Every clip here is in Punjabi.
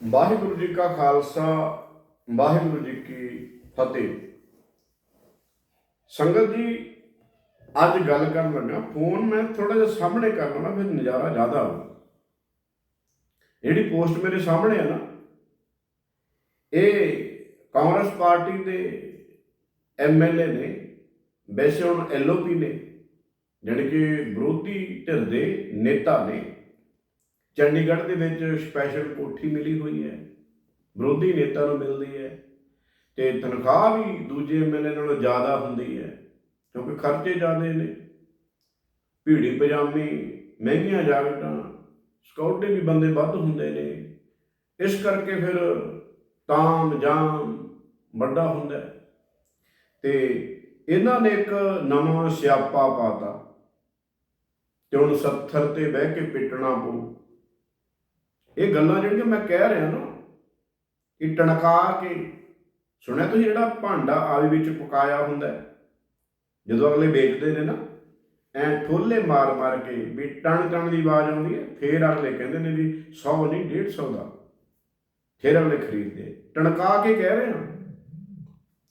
ਵਾਹਿਗੁਰੂ ਜੀ ਕਾ ਖਾਲਸਾ, ਵਾਹਿਗੁਰੂ ਜੀ ਕੀ ਫਤਿਹ। ਸੰਗਤ ਜੀ, ਅੱਜ ਗੱਲ ਕਰਨ ਲੱਗਾ ਫੋਨ ਮੈਂ ਥੋੜਾ ਜਿਹਾ ਸਾਹਮਣੇ ਕਰ ਲਵਾਂ, ਫਿਰ ਨਜ਼ਾਰਾ ਜ਼ਿਆਦਾ ਆਊ। ਜਿਹੜੀ ਪੋਸਟ ਮੇਰੇ ਸਾਹਮਣੇ ਆ ਨਾ, ਇਹ ਕਾਂਗਰਸ ਪਾਰਟੀ ਦੇ ਐਮਐਲਏ ਨੇ, ਵੈਸੇ ਹੁਣ ਐਲਓਪੀ ਨੇ, ਜਾਣੀ ਕਿ ਵਿਰੋਧੀ ਧਿਰ ਦੇ ਨੇਤਾ ਨੇ ਚੰਡੀਗੜ੍ਹ ਦੇ ਵਿੱਚ ਸਪੈਸ਼ਲ ਕੋਠੀ ਮਿਲੀ ਹੋਈ ਹੈ, ਵਿਰੋਧੀ ਨੇਤਾ ਨੂੰ ਮਿਲਦੀ ਹੈ ਤੇ ਤਨਖਾਹ ਵੀ ਦੂਜੇ ਐਮਐਲਏ ਨਾਲੋਂ ਜ਼ਿਆਦਾ ਹੁੰਦੀ ਹੈ, ਕਿਉਂਕਿ ਖਰਚੇ ਜ਼ਿਆਦੇ ਨੇ। ਭੀੜੀ ਪਜਾਮੀ ਮਹਿੰਗੀਆਂ ਜਾਕਟਾਂ ਸਕਾਊਟੇ ਵੀ ਬੰਦੇ ਵੱਧ ਹੁੰਦੇ ਨੇ। ਇਸ ਕਰਕੇ ਫਿਰ ਤਾਮ ਜਾਮ ਵੱਡਾ ਹੁੰਦਾ ਹੈ। ਤੇ ਇਹਨਾਂ ਨੇ ਇੱਕ ਨਵਾਂ ਸਿਆਪਾ ਪਾਤਾ ਤੇ ਹੁਣ ਸੱਥਰ ਤੇ ਬਹਿ ਕੇ ਪਿੱਟਣਾ ਪਊ। ਇਹ ਗੱਲਾਂ ਜਿਹੜੀਆਂ ਮੈਂ ਕਹਿ ਰਿਹਾ ਨਾ, ਇਹ ਟਣਕਾ ਕੇ, ਸੁਣਿਆ ਤੁਸੀਂ ਜਿਹੜਾ ਭਾਂਡਾ ਆਵੀ ਵਿੱਚ ਪਕਾਇਆ ਹੁੰਦਾ ਜਦੋਂ ਅਗਲੇ ਵੇਚਦੇ ਨੇ ਨਾ, ਐ ਠੋਲੇ ਮਾਰ ਮਾਰ ਕੇ ਵੀ ਟਣ ਟਣ ਦੀ ਆਵਾਜ਼ ਆਉਂਦੀ ਹੈ, ਫੇਰ ਅਗਲੇ ਕਹਿੰਦੇ ਨੇ ਵੀ 100 ਨਹੀਂ 150 ਦਾ। ਫੇਰ ਅਗਲੇ ਖਰੀਦਦੇ। ਟਣਕਾ ਕੇ ਕਹਿ ਰਹੇ ਹਾਂ।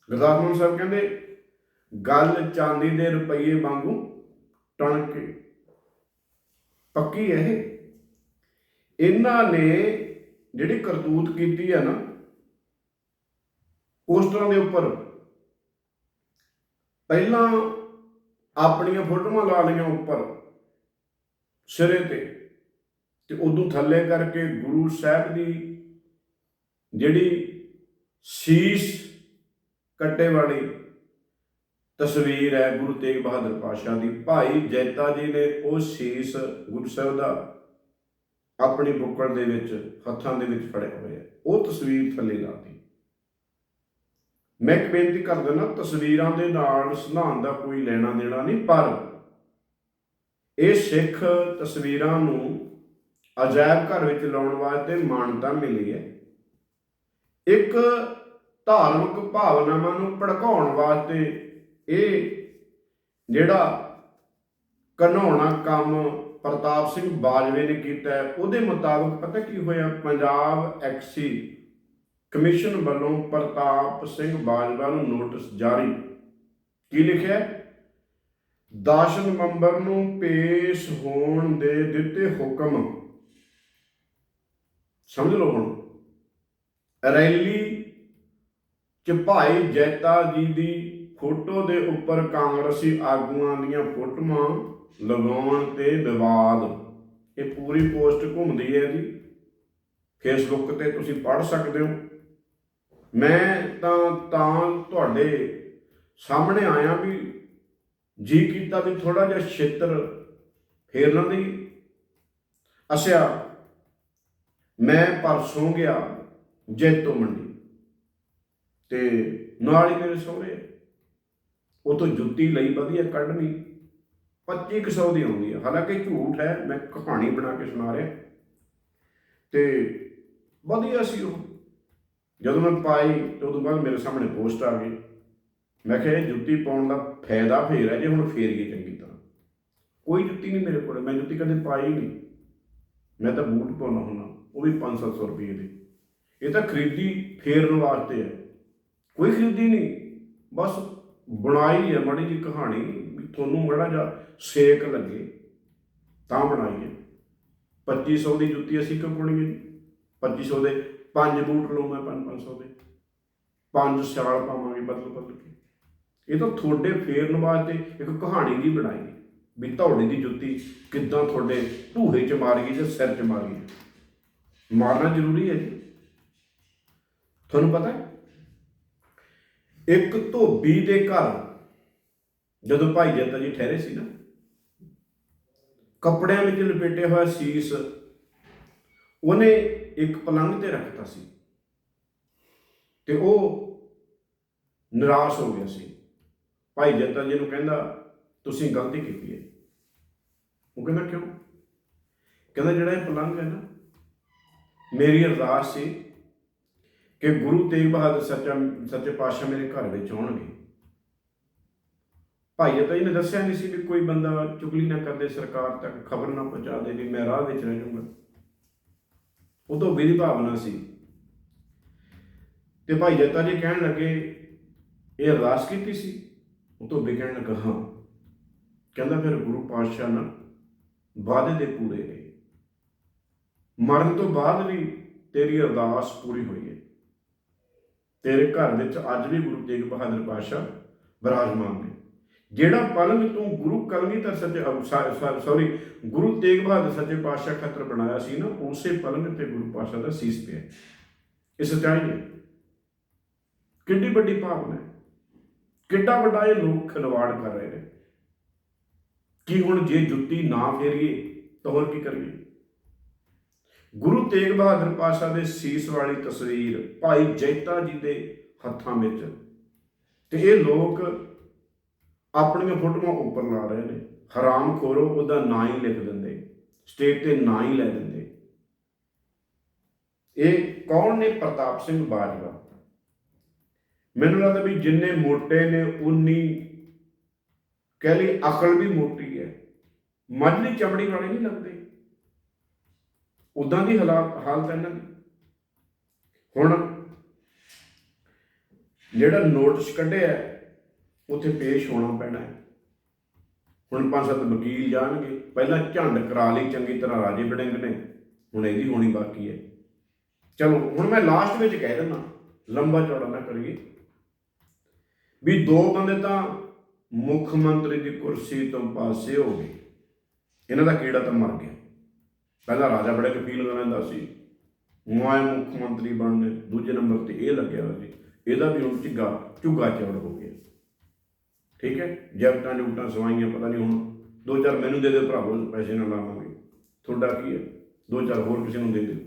ਗੁਰਦਾਸ ਮਾਨ ਸਾਹਿਬ ਕਹਿੰਦੇ, ਗੱਲ ਚਾਂਦੀ ਦੇ ਰੁਪਈਏ ਵਾਂਗੂ ਟਣ ਕੇ ਪੱਕੀ ਹੈ ਇਹ? ਇਹਨਾਂ ਨੇ ਜਿਹੜੀ ਕਰਤੂਤ ਕੀਤੀ ਹੈ ਨਾ ਪੋਸਟਰਾਂ ਦੇ ਉੱਪਰ ਪਹਿਲਾਂ ਆਪਣੀਆਂ ਫੋਟੋਆਂ ਲਾ ਲਈਆਂ ਉੱਪਰ ਸਿਰੇ ਤੇ ਤੇ ਉਦੋਂ ਥੱਲੇ ਕਰਕੇ ਗੁਰੂ ਸਾਹਿਬ ਦੀ ਜਿਹੜੀ ਸੀਸ ਕੱਟੇ ਵਾਲੀ ਤਸਵੀਰ ਹੈ ਗੁਰੂ ਤੇਗ ਬਹਾਦਰ ਪਾਸ਼ਾ ਦੀ, ਭਾਈ ਜੈਤਾ ਜੀ ਨੇ ਉਹ ਸੀਸ ਗੁਰੂ ਸਾਹਿਬ ਦਾ ਆਪਣੀ ਬੁੱਕੜ ਦੇ ਵਿੱਚ, ਹੱਥਾਂ ਦੇ ਵਿੱਚ ਫੜੇ ਹੋਏ ਹੈ ਉਹ ਤਸਵੀਰ ਥੱਲੇ ਲਾਤੀ। ਮੈਂ ਇੱਕ ਬੇਨਤੀ ਕਰ ਦਿੰਦਾ, ਤਸਵੀਰਾਂ ਦੇ ਨਾਲ ਸਿਧਾਂਤ ਦਾ ਕੋਈ ਲੈਣਾ ਦੇਣਾ ਨਹੀਂ, ਪਰ ਇਹ ਸਿੱਖ ਤਸਵੀਰਾਂ ਨੂੰ ਅਜਾਇਬ ਘਰ ਵਿੱਚ ਲਾਉਣ ਵਾਸਤੇ ਮਾਨਤਾ ਮਿਲੀ ਹੈ। ਇੱਕ ਧਾਰਮਿਕ ਭਾਵਨਾਵਾਂ ਨੂੰ ਭੜਕਾਉਣ ਵਾਸਤੇ ਇਹ ਜਿਹੜਾ ਘਨਾਉਣਾ ਕੰਮ ਪ੍ਰਤਾਪ ਸਿੰਘ ਬਾਜਵੇ ਨੇ ਕੀਤਾ ਉਹਦੇ ਮੁਤਾਬਕ ਪਤਾ ਕੀ ਹੋਇਆ? ਪੰਜਾਬ ਐਕਸੀ ਕਮਿਸ਼ਨ ਵੱਲੋਂ ਪ੍ਰਤਾਪ ਸਿੰਘ ਬਾਜਵਾ ਨੂੰ ਨੋਟਿਸ ਜਾਰੀ। ਕੀ ਲਿਖਿਆ? ਹੈ? 10 ਨਵੰਬਰ ਨੂੰ ਪੇਸ਼ ਹੋਣ ਦੇ ਦਿੱਤੇ ਹੁਕਮ। ਸਮਝ ਲਓ ਹੁਣ। ਰੈਲੀ ਚ ਭਾਈ ਜੈਤਾ ਜੀ ਦੀ ਫੋਟੋ ਦੇ ਉੱਪਰ ਕਾਂਗਰਸੀ ਆਗੂਆਂ ਦੀਆਂ ਫੋਟੋਆਂ। ਲਗਾਉਣ ਤੇ ਵਿਵਾਦ। ਇਹ ਪੂਰੀ ਪੋਸਟ ਘੁੰਮਦੀ ਹੈ ਜੀ। ਫੇਸਬੁੱਕ ਤੇ ਤੁਸੀਂ ਪੜ੍ਹ ਸਕਦੇ ਹੋ। ਮੈਂ ਤਾਂ ਤਾਂ ਤੁਹਾਡੇ ਸਾਹਮਣੇ ਆਇਆ ਵੀ ਜੀ ਕੀਤਾ ਵੀ ਥੋੜਾ ਜਿਹਾ ਛੇਤਰ ਫੇਰਨ ਦੀ ਅਸਿਆ ਮੈਂ ਪਰਸੋਂ ਗਿਆ ਜੈਤੋ ਮੰਡੀ ਤੇ ਨਾਲ ਹੀ ਮੇਰੇ ਸਹੁਰੇ ਉਹ ਤੋਂ ਜੁੱਤੀ ਲਈ ਵਧੀਆ ਕੱਢਣੀ। 2500 ਦੀ ਆਉਂਦੀ ਹੈ ਹਾਲਾਂਕਿ ਝੂਠ ਹੈ, ਮੈਂ ਕਹਾਣੀ ਬਣਾ ਕੇ ਸੁਣਾ ਰਿਹਾ। ਤੇ ਵਧੀਆ ਸੀ ਉਹ। ਜਦੋਂ ਮੈਂ ਪਾਈ ਤੇ ਉਦੋਂ ਬਾਅਦ ਮੇਰੇ ਸਾਹਮਣੇ ਪੋਸਟ ਆ ਗਈ। ਮੈਂ ਕਿਹਾ, ਇਹ ਜੁੱਤੀ ਪਾਉਣ ਦਾ ਫਾਇਦਾ ਫੇਰ ਹੈ ਜੇ ਹੁਣ ਫੇਰੀਏ ਚੰਗੀ ਤਰ੍ਹਾਂ। ਕੋਈ ਜੁੱਤੀ ਨਹੀਂ ਮੇਰੇ ਕੋਲ, ਮੈਂ ਜੁੱਤੀ ਕਦੇ ਪਾਈ ਨਹੀਂ। ਮੈਂ ਤਾਂ ਬੂਟ ਪਾਉਣਾ ਹੁੰਦਾ, ਉਹ ਵੀ 500 ਰੁਪਏ ਦੇ। ਇਹ ਤਾਂ ਖਰੀਦੀ ਫੇਰਨ ਵਾਸਤੇ ਹੈ। ਕੋਈ ਖਰੀਦੀ ਨਹੀਂ, ਬਸ ਬਣਾਈ ਹੈ ਮਾੜੀ ਜੀ ਕਹਾਣੀ, ਵੀ ਤੁਹਾਨੂੰ ਮੜਾ ਜਾ ਸੇਕ ਲੱਗੇ, ਤਾਂ ਬਣਾਈ ਹੈ। 2500 ਦੀ ਜੁੱਤੀ ਅਸੀਂ ਕਿਉਂ ਪਾਉਣੀ ਹੈ ਜੀ 2500 ਦੇ ਪੰਜ ਬੂਟ ਲਓ ਮੈਂ 5-500 ਦੇ। ਪੰਜ ਸਿਆਲ ਪਾਵਾਂਗੇ ਬਦਲ ਬਦਲ ਕੇ। ਇਹ ਤਾਂ ਤੁਹਾਡੇ ਫੇਰਨ ਵਾਸਤੇ ਇੱਕ ਕਹਾਣੀ ਦੀ ਬਣਾਈ ਵੀ ਧੌੜੀ ਦੀ ਜੁੱਤੀ ਕਿੱਦਾਂ ਤੁਹਾਡੇ ਢੂਹੇ 'ਚ ਮਾਰ ਗਈ ਤੇ ਸਿਰ 'ਚ ਮਾਰ ਗਈ। ਮਾਰਨਾ ਜ਼ਰੂਰੀ ਹੈ ਜੀ। ਤੁਹਾਨੂੰ ਪਤਾ ਹੈ ਇੱਕ ਧੋਬੀ ਦੇ ਘਰ ਜਦੋਂ ਭਾਈ ਜੱਤਾ ਜੀ ਠਹਿਰੇ ਸੀ ਨਾ, ਕੱਪੜਿਆਂ ਵਿੱਚ ਲਪੇਟਿਆ ਹੋਇਆ ਸੀਸ, ਉਹਨੇ ਇੱਕ ਪਲੰਗ ਤੇ ਰੱਖਤਾ ਸੀ ਤੇ ਉਹ ਨਿਰਾਸ਼ ਹੋ ਗਿਆ ਸੀ। ਭਾਈ ਜੱਤਾ ਜੀ ਨੂੰ ਕਹਿੰਦਾ, ਤੁਸੀਂ ਗਲਤੀ ਕੀਤੀ ਹੈ। ਉਹ ਕਹਿੰਦਾ, ਕਿਉਂ? ਕਹਿੰਦਾ, ਜਿਹੜਾ ਇਹ ਪਲੰਗ ਹੈ ਨਾ, ਮੇਰੀ ਅਰਦਾਸ ਸੀ ਕਿ ਗੁਰੂ ਤੇਗ ਬਹਾਦਰ ਸੱਚਾ ਸੱਚੇ ਪਾਤਸ਼ਾਹ ਮੇਰੇ ਘਰ ਵਿੱਚ ਆਉਣਗੇ। ਭਾਈ ਜੱਤਾ ਜੀ ਨੇ ਦੱਸਿਆ ਨਹੀਂ ਸੀ ਵੀ ਕੋਈ ਬੰਦਾ ਚੁਗਲੀ ਨਾ ਕਰਦੇ, ਸਰਕਾਰ ਤੱਕ ਖਬਰ ਨਾ ਪਹੁੰਚਾ ਦੇ ਵੀ ਮੈਂ ਰਾਹ ਵਿੱਚ ਰਹਿ ਜਾਊਂਗਾ। ਉਹ ਤੋਂ ਵੀ ਭਾਵਨਾ ਸੀ। ਤੇ ਭਾਈ ਜੱਤਾ ਜੀ ਕਹਿਣ ਲੱਗੇ, ਇਹ ਅਰਦਾਸ ਕੀਤੀ ਸੀ? ਉਹ ਤੋਂ ਵੀ ਕਹਿਣ ਲੱਗਾ, ਹਾਂ। ਕਹਿੰਦਾ ਫਿਰ ਗੁਰੂ ਪਾਤਸ਼ਾਹ ਨਾ ਵਾਅਦੇ ਦੇ ਪੂਰੇ ਨੇ। ਮਰਨ ਤੋਂ ਬਾਅਦ ਵੀ ਤੇਰੀ ਅਰਦਾਸ ਪੂਰੀ ਹੋਈ ਹੈ। ਤੇਰੇ ਘਰ ਵਿੱਚ ਅੱਜ ਵੀ ਗੁਰੂ ਤੇਗ ਬਹਾਦਰ ਪਾਤਸ਼ਾਹ ਵਿਰਾਜਮਾਨ ਨੇ। ਜਿਹੜਾ ਪਲੰਗ ਤੂੰ ਗੁਰੂ ਕਲਗੀਧਰ ਸੱਚੇ ਸੌਰੀ ਗੁਰੂ ਤੇਗ ਬਹਾਦਰ ਸੱਚੇ ਪਾਤਸ਼ਾਹ ਖਤਰ ਬਣਾਇਆ ਸੀ ਨਾ, ਉਸੇ ਪਲੰਗ ਤੇ ਗੁਰੂ ਪਾਤਸ਼ਾਹ ਦਾ ਸੀਸ ਪਿਆ। ਇਹ ਸੱਚਾਈ ਹੈ ਕਿੰਨੀ ਵੱਡੀ ਭਾਵਨਾ ਹੈ। ਕਿੱਡਾ ਵੱਡਾ ਇਹ ਲੋਕ ਖਿਲਵਾੜ ਕਰ ਰਹੇ ਨੇ। ਕੀ ਹੁਣ ਜੇ ਜੁੱਤੀ ਨਾ ਫੇਰੀਏ ਤਾਂ ਹੋਰ ਕੀ ਕਰੀਏ? ਗੁਰੂ ਤੇਗ ਬਹਾਦਰ ਪਾਤਸ਼ਾਹ ਦੇ ਸੀਸ ਵਾਲੀ ਤਸਵੀਰ ਭਾਈ ਜੈਤਾ ਜੀ ਦੇ ਹੱਥਾਂ ਵਿੱਚ। ਤੇ ਇਹ ਲੋਕ ਆਪਣੀਆਂ ਫੋਟੋਆਂ ਉੱਪਰ ਲਾ ਰਹੇ ਨੇ। ਹਰਾਮ ਖੋਰੋ, ਉਹਦਾ ਨਾਂ ਹੀ ਲਿਖ ਦਿੰਦੇ। ਸਟੇਟ ਤੇ ਨਾਂ ਹੀ ਲੈ ਦਿੰਦੇ। ਇਹ ਕੌਣ ਨੇ? ਪ੍ਰਤਾਪ ਸਿੰਘ ਬਾਜਵਾ। ਮੈਨੂੰ ਲੱਗਦਾ ਵੀ ਜਿੰਨੇ ਮੋਟੇ ਨੇ, ਉਨੀ ਕਹਿ ਲਈ ਅਕਲ ਵੀ ਮੋਟੀ ਹੈ। ਮੱਝਲੀ ਚਮੜੀ ਵਾਲੇ ਨਹੀਂ ਲੱਗਦੇ। ਉਦਾਂ ਦੀ ਹਾਲਾਤ ਹਾਲਤ ਹੈ ਇਹਨਾਂ ਦੀ। ਹੁਣ ਜਿਹੜਾ ਨੋਟਿਸ ਕੱਢਿਆ, ਉੱਥੇ ਪੇਸ਼ ਹੋਣਾ ਪੈਣਾ ਹੈ। ਹੁਣ ਪੰਜ ਸੱਤ ਵਕੀਲ ਜਾਣਗੇ। ਪਹਿਲਾਂ ਝੰਡ ਕਰਾ ਲਈ, ਚੰਗੀ ਤਰ੍ਹਾਂ ਰਾਜੇ ਬੜਿੰਗ ਨੇ। ਹੁਣ ਇਹਦੀ ਹੋਣੀ ਬਾਕੀ ਹੈ। ਚਲੋ, ਹੁਣ ਮੈਂ ਲਾਸਟ ਵਿੱਚ ਕਹਿ ਦਿੰਦਾ, ਲੰਬਾ ਚੌੜਾ ਨਾ ਕਰੀਏ। ਵੀ ਦੋ ਬੰਦੇ ਤਾਂ ਮੁੱਖ ਮੰਤਰੀ ਦੀ ਕੁਰਸੀ ਤੋਂ ਪਾਸੇ ਹੋ ਗਏ। ਇਹਨਾਂ ਦਾ ਕੀੜਾ ਤਾਂ ਮਰ ਗਿਆ। ਪਹਿਲਾਂ ਰਾਜਾ ਬੜੇ ਕਪੀਲ ਰਹਿੰਦਾ ਸੀ। ਮੈਂ ਮੁੱਖ ਮੰਤਰੀ ਬਣਨੇ ਦੂਜੇ ਨੰਬਰ ਤੇ ਇਹ ਲੱਗਿਆ ਹੋਇਆ ਸੀ। ਇਹਦਾ ਵੀ ਹੁਣ ਝਿੱਗਾ, ਝੁੱਗਾ ਚੌੜ ਹੋ ਗਿਆ। ਠੀਕ ਹੈ? ਜੈਕਟਾਂ ਜੁਕਟਾਂ ਸਵਾਈਆਂ, ਪਤਾ ਨਹੀਂ ਹੁਣ ਦੋ ਚਾਰ ਮੈਨੂੰ ਦੇ ਦੇ ਭਰਾਵੋ ਪੈਸੇ ਨਾ ਲਾਵਾਂਗੇ। ਤੁਹਾਡਾ ਕੀ ਹੈ? ਦੋ ਚਾਰ ਹੋਰ ਕਿਸੇ ਨੂੰ ਦੇ ਦਿਓ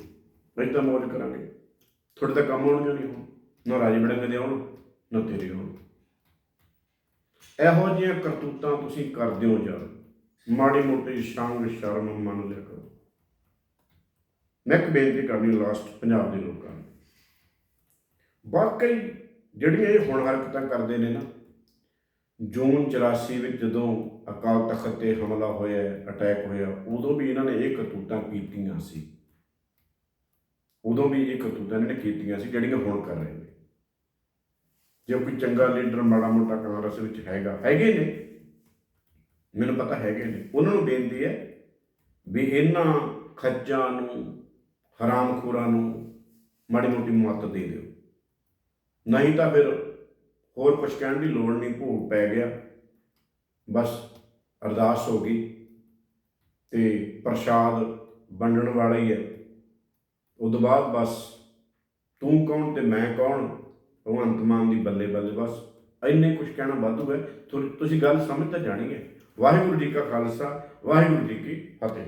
ਨਹੀਂ ਤਾਂ ਮੌਜ ਕਰਾਂਗੇ। ਤੁਹਾਡੇ ਤਾਂ ਕੰਮ ਆਉਣਗੇ ਨਹੀਂ ਹੁਣ। ਨਾ ਰਾਜੇ ਬੜੇ ਦੇ ਆਉਣ, ਨਾ ਤੇਰੇ ਹੋਣ ਇਹੋ ਜਿਹੀਆਂ ਕਰਤੂਤਾਂ ਤੁਸੀਂ ਕਰਦੇ ਹੋ ਯਾਰ ਮਾੜੀ ਮੋਟੀ ਸ਼ਾਂਗ ਸ਼ਰਮ ਮੰਨ ਲਿਆ ਕਰੋ। ਮੈਂ ਇੱਕ ਬੇਨਤੀ ਕਰਨੀ ਲਾਸਟ ਪੰਜਾਬ ਦੇ ਲੋਕਾਂ ਨੂੰ। ਵਾਕਈ ਜਿਹੜੀਆਂ ਇਹ ਹੁਣ ਹਰਕਤਾਂ ਕਰਦੇ ਨੇ ਨਾ, ਜੂਨ 84 ਵਿੱਚ ਜਦੋਂ ਅਕਾਲ ਤਖਤ ਤੇ ਹਮਲਾ ਹੋਇਆ ਅਟੈਕ ਹੋਇਆ, ਉਦੋਂ ਵੀ ਇਹਨਾਂ ਨੇ ਇਹ ਕਰਤੂਤਾਂ ਕੀਤੀਆਂ ਸੀ। ਉਦੋਂ ਵੀ ਇਹ ਕਰਤੂਤਾਂ ਇਹਨਾਂ ਨੇ ਕੀਤੀਆਂ ਸੀ ਜਿਹੜੀਆਂ ਹੁਣ ਕਰ ਰਹੇ ਨੇ। ਜੇ ਕੋਈ ਚੰਗਾ ਲੀਡਰ ਮਾੜਾ ਮੋਟਾ ਕਾਂਗਰਸ ਵਿੱਚ ਹੈਗਾ, ਹੈਗੇ ਨੇ। ਮੈਨੂੰ ਪਤਾ ਹੈਗੇ ਨੇ। ਉਹਨਾਂ ਨੂੰ ਬੇਨਤੀ ਹੈ ਵੀ ਇਹਨਾਂ ਖੱਜਾਂ ਨੂੰ ਹਰਾਮਖੋਰਾਂ ਨੂੰ ਮਾੜੀ ਮੋਟੀ ਮੱਤ ਦੇ ਦਿਓ। ਨਹੀਂ ਤਾਂ ਫਿਰ ਹੋਰ ਕੁਝ ਕਹਿਣ ਦੀ ਲੋੜ ਨਹੀਂ, ਭੋਗ ਪੈ ਗਿਆ। ਬਸ ਅਰਦਾਸ ਹੋ ਗਈ ਤੇ ਪ੍ਰਸ਼ਾਦ ਵੰਡਣ ਵਾਲਾ ਹੀ ਹੈ। ਉਦੋਂ ਬਾਅਦ ਬਸ ਤੂੰ ਕੌਣ ਤੇ ਮੈਂ ਕੌਣ? ਭਗਵੰਤ ਮਾਨ ਦੀ ਬੱਲੇ ਬੱਲੇ ਬਸ। ਇੰਨੇ ਕੁਝ ਕਹਿਣਾ ਵਾਧੂ ਹੈ। ਤੁ- ਤੁਸੀਂ ਗੱਲ ਸਮਝ ਤਾਂ ਜਾਣੀ ਹੈ। ਵਾਹਿਗੁਰੂ ਜੀ ਕਾ ਖਾਲਸਾ, ਵਾਹਿਗੁਰੂ ਜੀ ਕੀ ਫਤਿਹ।